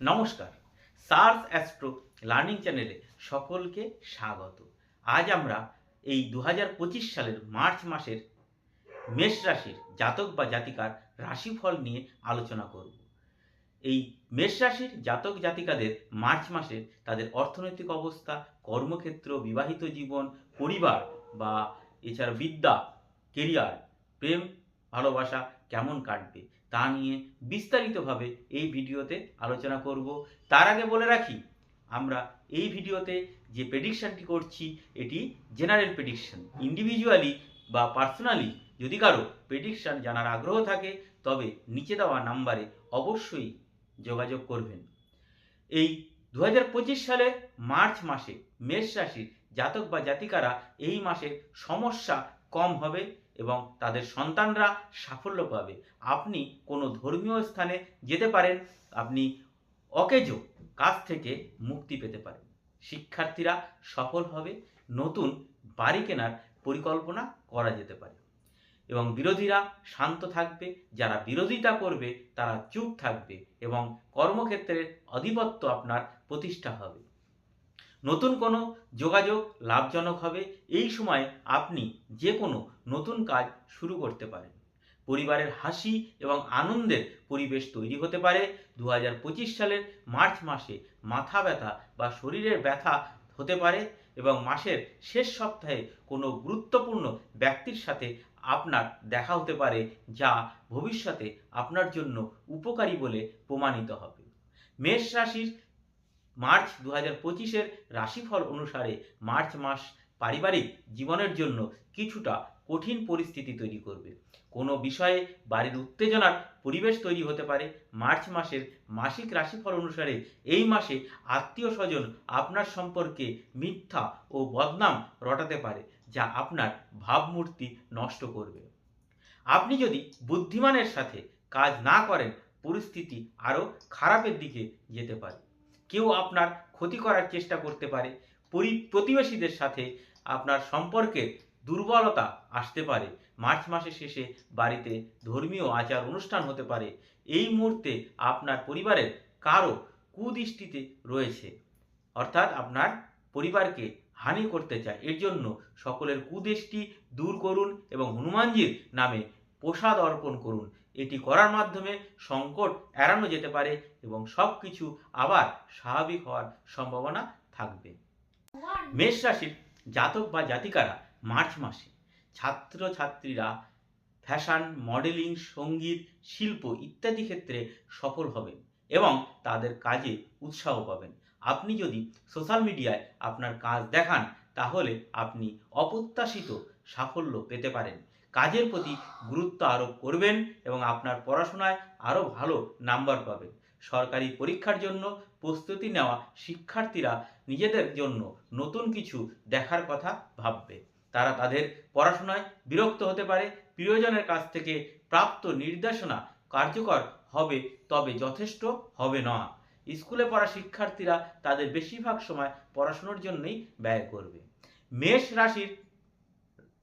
নমস্কার। SARS astro learning চ্যানেলে সকলকে স্বাগত। আজ আমরা এই দু হাজার পঁচিশ সালের মার্চ মাসের মেষ রাশির জাতক বা জাতিকার রাশিফল নিয়ে আলোচনা করব। এই মেষ রাশির জাতক জাতিকাদের মার্চ মাসে তাদের অর্থনৈতিক অবস্থা, কর্মক্ষেত্র, বিবাহিত জীবন, পরিবার বা এছাড়া বিদ্যা কেরিয়ার প্রেম, ভালোবাসা কেমন কাটবে? তা নিয়ে বিস্তারিতভাবে এই ভিডিওতে আলোচনা করব। তার আগে বলে রাখি, আমরা এই ভিডিওতে যে প্রেডিকশানটি করছি, এটি জেনারেল প্রেডিকশন ইন্ডিভিজুয়ালি বা পার্সোনালি যদি কারও প্রেডিকশান জানার আগ্রহ থাকে, তবে নিচে দেওয়া নাম্বারে অবশ্যই যোগাযোগ করবেন। এই দু হাজার সালের মার্চ মাসে মেষ রাশির জাতক বা জাতিকারা এই মাসে সমস্যা কম হবে এবং তাদের সন্তানরা সাফল্য পাবে। আপনি কোনো ধর্মীয় স্থানে যেতে পারেন, আপনি অকেজো কাজ থেকে মুক্তি পেতে পারেন। শিক্ষার্থীরা সফল হবে, নতুন বাড়ি কেনার পরিকল্পনা করা যেতে পারে। এবং বিরোধীরা শান্ত থাকবে, যারা বিরোধিতা করবে তারা চুপ থাকবে এবং কর্মক্ষেত্রের আধিপত্য আপনার প্রতিষ্ঠা হবে। নতুন কোনো যোগাযোগ লাভজনক হবে, এই সময় আপনি যে কোনো নতুন কাজ শুরু করতে পারেন। পরিবারের হাসি এবং আনন্দের পরিবেশ তৈরি হতে পারে। দু হাজার পঁচিশ সালের মার্চ মাসে মাথা ব্যথা বা শরীরের ব্যথা হতে পারে এবং মাসের শেষ সপ্তাহে কোনো গুরুত্বপূর্ণ ব্যক্তির সাথে আপনার দেখা হতে পারে, যা ভবিষ্যতে আপনার জন্য উপকারী বলে প্রমাণিত হবে। মেষ রাশির মার্চ দু হাজার পঁচিশের রাশিফল অনুসারে মার্চ মাস পারিবারিক জীবনের জন্য কিছুটা কঠিন পরিস্থিতি তৈরি করবে। কোনো বিষয়ে বাড়ির উত্তেজনার পরিবেশ তৈরি হতে পারে। মার্চ মাসের মাসিক রাশিফল অনুসারে এই মাসে আত্মীয় স্বজন আপনার সম্পর্কে মিথ্যা ও বদনাম রটাতে পারে, যা আপনার ভাবমূর্তি নষ্ট করবে। আপনি যদি বুদ্ধিমানের সাথে কাজ না করেন, পরিস্থিতি আরও খারাপের দিকে যেতে পারে। কেউ আপনার ক্ষতি করার চেষ্টা করতে পারে। পরি, প্রতিবেশীদের সাথে আপনার সম্পর্কের দুর্বলতা আসতে পারে। মার্চ মাসের শেষে বাড়িতে ধর্মীয় আচার অনুষ্ঠান হতে পারে। এই মুহূর্তে আপনার পরিবারের কারও কুদৃষ্টিতে রয়েছে। অর্থাৎ আপনার পরিবারকে হানি করতে চায়। এর জন্য সকলের কুদৃষ্টি দূর করুন এবং হনুমানজির নামে প্রসাদ অর্পণ করুন। এটি করার মাধ্যমে সংকট এড়ানো যেতে পারে এবং সব কিছু আবার স্বাভাবিক হওয়ার সম্ভাবনা থাকবে। মেষ রাশির জাতক বা জাতিকারা মার্চ মাসে ছাত্রছাত্রীরা ফ্যাশন, মডেলিং, সংগীত, শিল্প ইত্যাদি ক্ষেত্রে সফল হবেন এবং তাদের কাজে উৎসাহ পাবেন। আপনি যদি সোশ্যাল মিডিয়ায় আপনার কাজ দেখান, তাহলে আপনি অপ্রত্যাশিত সাফল্য পেতে পারেন। কাজের প্রতি গুরুত্ব আরোপ করবেন এবং আপনার পড়াশোনায় আরও ভালো নাম্বার পাবেন। সরকারি পরীক্ষার জন্য প্রস্তুতি নেওয়া শিক্ষার্থীরা নিজেদের জন্য নতুন কিছু দেখার কথা ভাববে। তারা তাদের পড়াশোনায় বিরক্ত হতে পারে, প্রিয়জনের কাছ থেকে প্রাপ্ত নির্দেশনা কার্যকর হবে তবে যথেষ্ট হবে না। স্কুলে পড়া শিক্ষার্থীরা তাদের বেশিরভাগ সময় পড়াশোনার জন্যই ব্যয় করবে। মেষ রাশির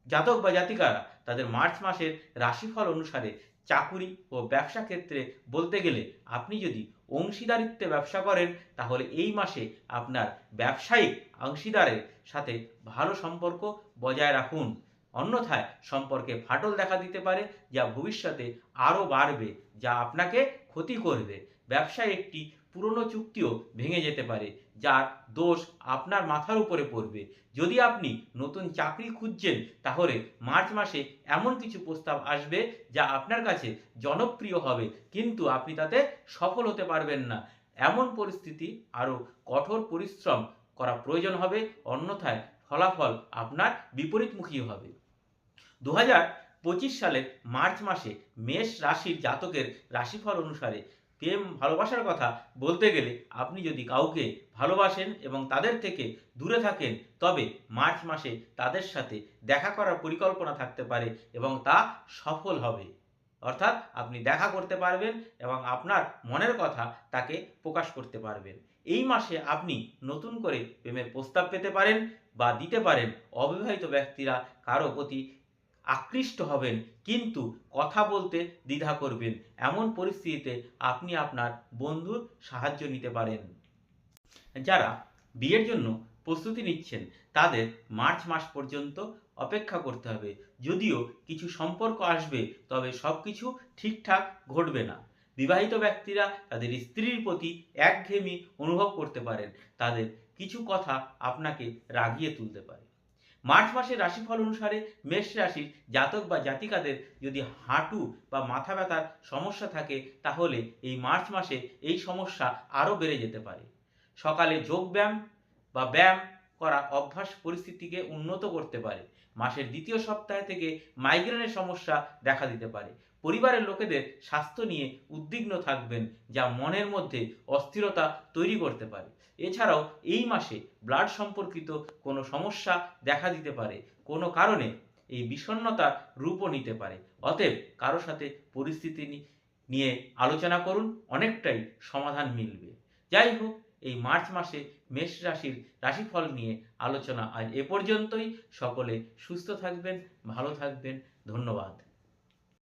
জাতক বা জাতিকারা তাদের মার্চ মাসের রাশিফল অনুসারে চাকুরি ও ব্যবসা ক্ষেত্রে বলতে গেলে আপনি যদি অংশীদারিত্বে ব্যবসা করেন, তাহলে এই মাসে আপনার ব্যবসায়িক অংশীদারের সাথে ভালো সম্পর্ক বজায় রাখুন। অন্যথায় সম্পর্কে ফাটল দেখা দিতে পারে, যা ভবিষ্যতে আরও বাড়বে, যা আপনাকে ক্ষতি করবে। ব্যবসায় একটি পুরনো চুক্তিও ভেঙে যেতে পারে, যার দোষ আপনার মাথার উপরে পড়বে। যদি আপনি নতুন চাকরি খুঁজছেন, তাহলে মার্চ মাসে এমন কিছু প্রস্তাব আসবে যা আপনার কাছে জনপ্রিয় হবে, কিন্তু আপনি তাতে সফল হতে পারবেন না। এমন পরিস্থিতি আরও কঠোর পরিশ্রম করা প্রয়োজন হবে, অন্যথায় ফলাফল আপনার বিপরীতমুখী হবে। দু হাজার পঁচিশ সালের মার্চ মাসে মেষ রাশির জাতকের রাশিফল অনুসারে প্রেম, ভালোবাসার কথা বলতে গেলে আপনি যদি কাউকে ভালোবাসেন এবং তাদের থেকে দূরে থাকেন, তবে মার্চ মাসে তাদের সাথে দেখা করার পরিকল্পনা থাকতে পারে এবং তা সফল হবে। অর্থাৎ আপনি দেখা করতে পারবেন এবং আপনার মনের কথা তাকে প্রকাশ করতে পারবেন। এই মাসে আপনি নতুন করে প্রেমের প্রস্তাব পেতে পারেন বা দিতে পারেন অবিবাহিত ব্যক্তিরা কারও প্রতি আকৃষ্ট হবেন, কিন্তু কথা বলতে দ্বিধা করবেন। এমন পরিস্থিতিতে আপনি আপনার বন্ধুর সাহায্য নিতে পারেন। যারা বিয়ের জন্য প্রস্তুতি নিচ্ছেন, তাদের মার্চ মাস পর্যন্ত অপেক্ষা করতে হবে। যদিও কিছু সম্পর্ক আসবে, তবে সব কিছু ঠিকঠাক ঘটবে না। বিবাহিত ব্যক্তিরা তাদের স্ত্রীর প্রতি একঘেয়েমি অনুভব করতে পারেন। তাদের কিছু কথা আপনাকে রাগিয়ে তুলতে পারে। মার্চ মাসের রাশিফল অনুসারে মেষ রাশির জাতক বা জাতিকাদের যদি হাঁটু বা মাথা ব্যথার সমস্যা থাকে, তাহলে এই মার্চ মাসে এই সমস্যা আরও বেড়ে যেতে পারে। সকালে যোগ ব্যায়াম বা ব্যায়াম করা অভ্যাস পরিস্থিতিকে উন্নত করতে পারে। মাসের দ্বিতীয় সপ্তাহ থেকে মাইগ্রেনের সমস্যা দেখা দিতে পারে। পরিবারের লোকেদের স্বাস্থ্য নিয়ে উদ্বিগ্ন থাকবেন, যা মনের মধ্যে অস্থিরতা তৈরি করতে পারে। এছাড়াও এই মাসে ব্লাড সম্পর্কিত কোনো সমস্যা দেখা দিতে পারে, কোনো কারণে এই বিষণ্ণতার রূপও নিতে পারে। অতএব কারও সাথে পরিস্থিতি নিয়ে আলোচনা করুন, অনেকটাই সমাধান মিলবে। যাই হোক, এই মার্চ মাসে মেষ রাশির রাশিফল নিয়ে আলোচনা আজ এ পর্যন্তই। সকলে সুস্থ থাকবেন, ভালো থাকবেন। ধন্যবাদ।